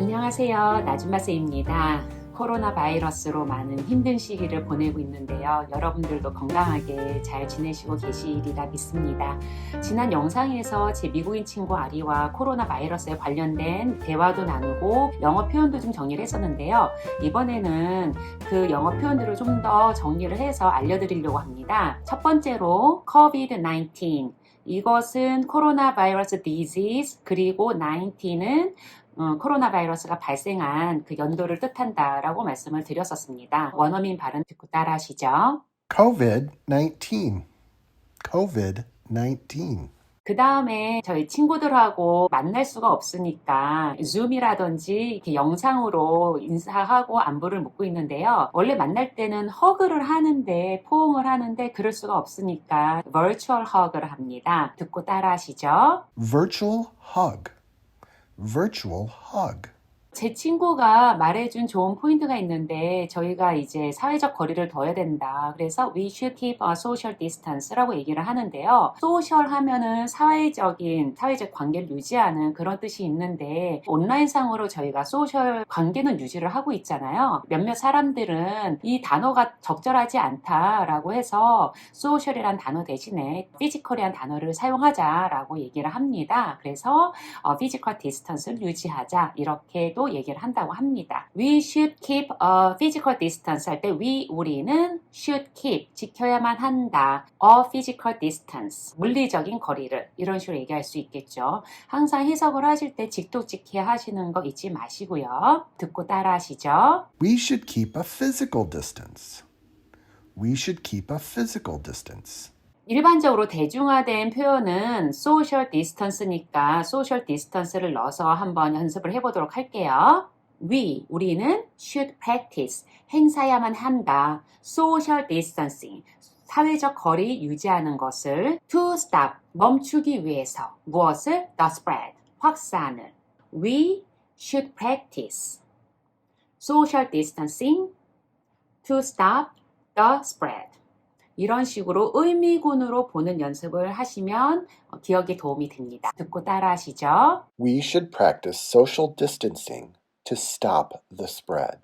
안녕하세요. 나주마세입니다. 코로나 바이러스로 많은 힘든 시기를 보내고 있는데요. 여러분들도 건강하게 잘 지내시고 계시리라 믿습니다. 지난 영상에서 제 미국인 친구 아리와 코로나 바이러스에 관련된 대화도 나누고 영어 표현도 좀 정리를 했었는데요. 이번에는 그 영어 표현들을 좀 더 정리를 해서 알려드리려고 합니다. 첫 번째로 COVID-19. 이것은 코로나 바이러스 disease 그리고 19은 어, 코로나 바이러스가 발생한 그 연도를 뜻한다라고 말씀을 드렸었습니다. 원어민 발음 듣고 따라하시죠. COVID 19. COVID 19. 그 다음에 저희 친구들하고 만날 수가 없으니까 줌이라든지 이렇게 영상으로 인사하고 안부를 묻고 있는데요. 원래 만날 때는 허그를 하는데 포옹을 하는데 그럴 수가 없으니까 virtual hug를 합니다. 듣고 따라하시죠. Virtual hug. Virtual hug. 제 친구가 말해준 좋은 포인트가 있는데 저희가 이제 사회적 거리를 둬야 된다. 그래서 we should keep a social distance라고 얘기를 하는데요. 소셜 하면은 사회적인 사회적 관계를 유지하는 그런 뜻이 있는데 온라인 상으로 저희가 소셜 관계는 유지를 하고 있잖아요. 몇몇 사람들은 이 단어가 적절하지 않다라고 해서 소셜이란 단어 대신에 피지컬이란 단어를 사용하자라고 얘기를 합니다. 그래서 어, physical distance를 유지하자 이렇게도 얘기를 한다고 합니다. We should keep a physical distance 할 때 we 우리는 should keep 지켜야만 한다. a physical distance 물리적인 거리를 이런 식으로 얘기할 수 있겠죠. 항상 해석을 하실 때 직독직해 하시는 거 잊지 마시고요. 듣고 따라 하시죠. We should keep a physical distance. We should keep a physical distance. 일반적으로 대중화된 표현은 social distance니까 social distance를 넣어서 한번 연습을 해보도록 할게요. We, 우리는 should practice, 행사야만 한다. social distancing, 사회적 거리 유지하는 것을 to stop, 멈추기 위해서 무엇을? the spread, 확산을. We should practice social distancing to stop the spread. 이런 식으로 의미군으로 보는 연습을 하시면 어, 기억에 도움이 됩니다. 듣고 따라하시죠. We should practice social distancing to stop the spread.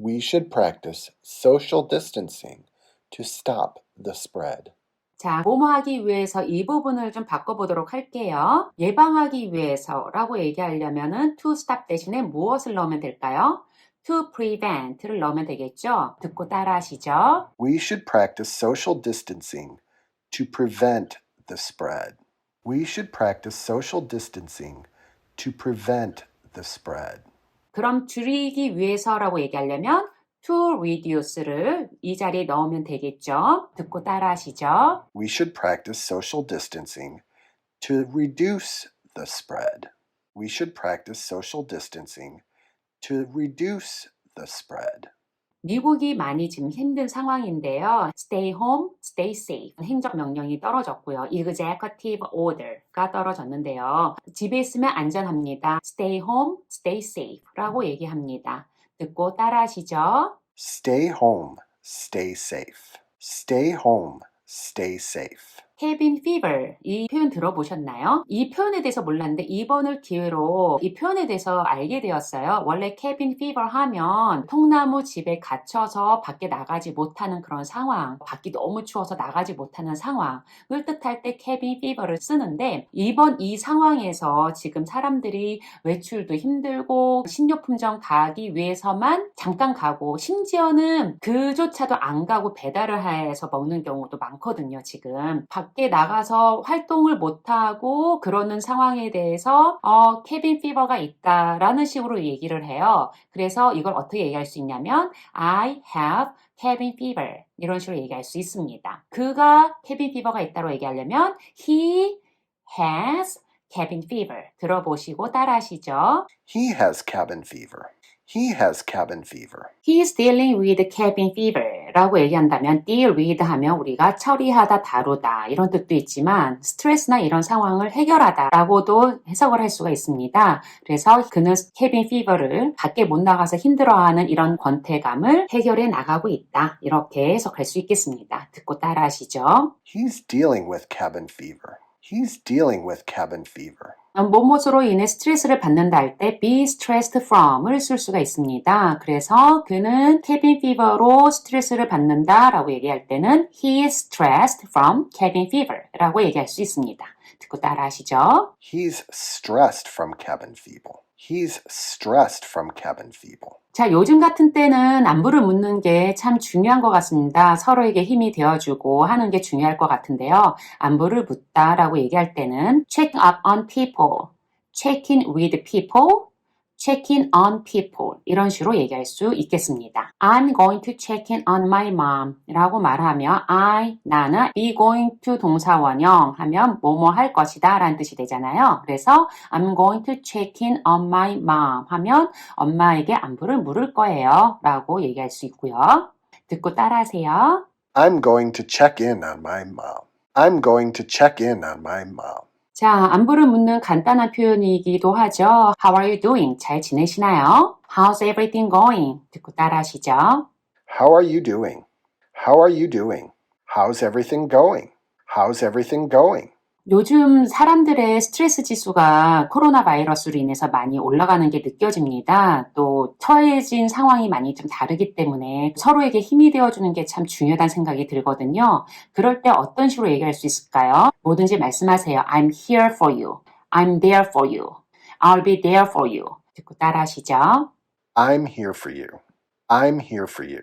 We should practice social distancing to stop the spread. 자, 뭐뭐 하기 위해서 이 부분을 좀 바꿔보도록 할게요. 예방하기 위해서라고 얘기하려면은 to stop 대신에 무엇을 넣으면 될까요? to prevent를 넣으면 되겠죠? 듣고 따라하시죠. We should practice social distancing to prevent the spread. We should practice social distancing to prevent the spread. 그럼 줄이기 위해서라고 얘기하려면 to reduce를 이 자리에 넣으면 되겠죠? 듣고 따라하시죠. We should practice social distancing to reduce the spread. We should practice social distancing to reduce the spread. 미국이 많이 지금 힘든 상황인데요. Stay home, stay safe. 행정 명령이 떨어졌고요. Executive order가 떨어졌는데요. 집에 있으면 안전합니다. Stay home, stay safe라고 얘기합니다. 듣고 따라하시죠. Stay home, stay safe. Stay home, stay safe. Cabin fever 이 표현 들어보셨나요? 이 표현에 대해서 몰랐는데 이번을 기회로 이 표현에 대해서 알게 되었어요. 원래 cabin fever 하면 통나무 집에 갇혀서 밖에 나가지 못하는 그런 상황, 밖이 너무 추워서 나가지 못하는 상황을 뜻할 때 cabin fever를 쓰는데 이번 이 상황에서 지금 사람들이 외출도 힘들고 식료품점 가기 위해서만 잠깐 가고 심지어는 그조차도 안 가고 배달을 해서 먹는 경우도 많거든요. 지금 밖에 나가서 활동을 못하고 그러는 상황에 대해서 어, 캐빈 피버가 있다라는 식으로 얘기를 해요. 그래서 이걸 어떻게 얘기할 수 있냐면 I have cabin fever 이런 식으로 얘기할 수 있습니다. 그가 캐빈 피버가 있다고 얘기하려면 he has cabin fever 들어보시고 따라하시죠. He has cabin fever. He has cabin fever. He's dealing with cabin fever 라고 얘기한다면 deal with 하면 우리가 처리하다, 다루다 이런 뜻도 있지만 스트레스나 이런 상황을 해결하다 라고도 해석을 할 수가 있습니다. 그래서 그는 cabin fever를 밖에 못 나가서 힘들어하는 이런 권태감을 해결해 나가고 있다. 이렇게 해석할 수 있겠습니다. 듣고 따라하시죠. He's dealing with cabin fever. He's dealing with cabin fever. 뭐뭐로 인해 스트레스를 받는다 할 때 be stressed from을 쓸 수가 있습니다. 그래서 그는 cabin fever로 스트레스를 받는다 라고 얘기할 때는 he is stressed from cabin fever 라고 얘기할 수 있습니다. 듣고 따라 하시죠. He's stressed from cabin fever. He's stressed from cabin fever. 자, 요즘 같은 때는 안부를 묻는 게 참 중요한 것 같습니다. 서로에게 힘이 되어주고 하는 게 중요할 것 같은데요. 안부를 묻다라고 얘기할 때는 check up on people, check in with people, check in on people 이런 식으로 얘기할 수 있겠습니다. I'm going to check in on my mom 라고 말하면 I, 나는 be going to 동사원형 하면 뭐뭐 할 것이다 라는 뜻이 되잖아요. 그래서 I'm going to check in on my mom 하면 엄마에게 안부를 물을 거예요 라고 얘기할 수 있고요. 듣고 따라하세요. I'm going to check in on my mom. I'm going to check in on my mom. 자, 안부를 묻는 간단한 표현이기도 하죠. How are you doing? 잘 지내시나요? How's everything going? 듣고 따라하시죠. How are you doing? How are you doing? How's everything going? How's everything going? 요즘 사람들의 스트레스 지수가 코로나 바이러스로 인해서 많이 올라가는 게 느껴집니다. 또 처해진 상황이 많이 좀 다르기 때문에 서로에게 힘이 되어주는 게 참 중요하다는 생각이 들거든요. 그럴 때 어떤 식으로 얘기할 수 있을까요? 뭐든지 말씀하세요. I'm here for you. I'm there for you. I'll be there for you. 듣고 따라하시죠. I'm here for you. I'm here for you.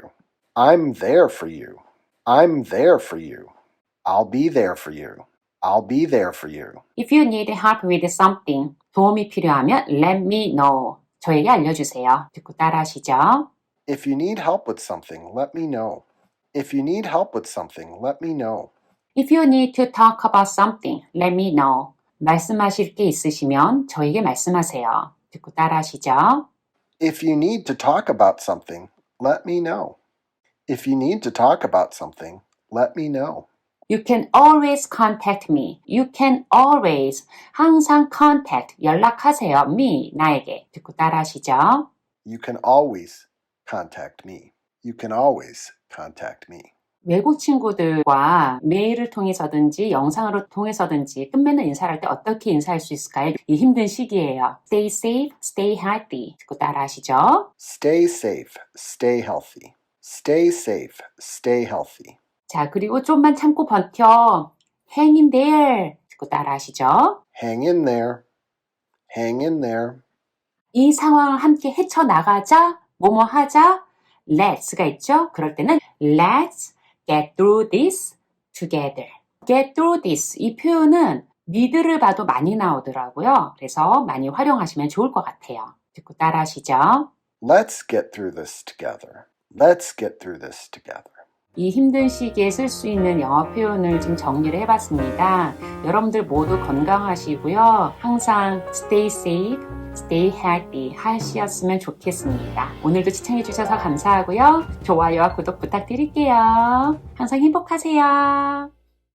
I'm there for you. I'm there for you. I'll be there for you. I'll be there for you. If you need help with something, 도움이 필요하면 let me know. 저에게 알려주세요. 듣고 따라하시죠. If you need help with something, let me know. If you need help with something, let me know. If you need to talk about something, let me know. 말씀하실 게 있으시면 저에게 말씀하세요. 듣고 따라하시죠. If you need to talk about something, let me know. If you need to talk about something, let me know. You can always contact me. You can always 항상 contact 연락하세요. me 나에게 듣고 따라하시죠. You can always contact me. You can always contact me. 외국 친구들과 메일을 통해서든지 영상으로 통해서든지 끝맺는 인사를 할 때 어떻게 인사할 수 있을까요? 이 힘든 시기예요. Stay safe, stay healthy. 듣고 따라하시죠. Stay safe. Stay healthy. Stay safe. Stay healthy. 자, 그리고 좀만 참고 버텨. Hang in there. 듣고 따라하시죠. Hang in there. Hang in there. 이 상황을 함께 헤쳐나가자. 뭐뭐 하자. Let's가 있죠. 그럴 때는 Let's get through this together. Get through this. 이 표현은 미드를 봐도 많이 나오더라고요. 그래서 많이 활용하시면 좋을 것 같아요. 듣고 따라하시죠. Let's get through this together. Let's get through this together. 이 힘든 시기에 쓸 수 있는 영어 표현을 좀 정리를 해봤습니다. 여러분들 모두 건강하시고요. 항상 stay safe, stay healthy 하셨으면 좋겠습니다. 오늘도 시청해주셔서 감사하고요. 좋아요와 구독 부탁드릴게요. 항상 행복하세요.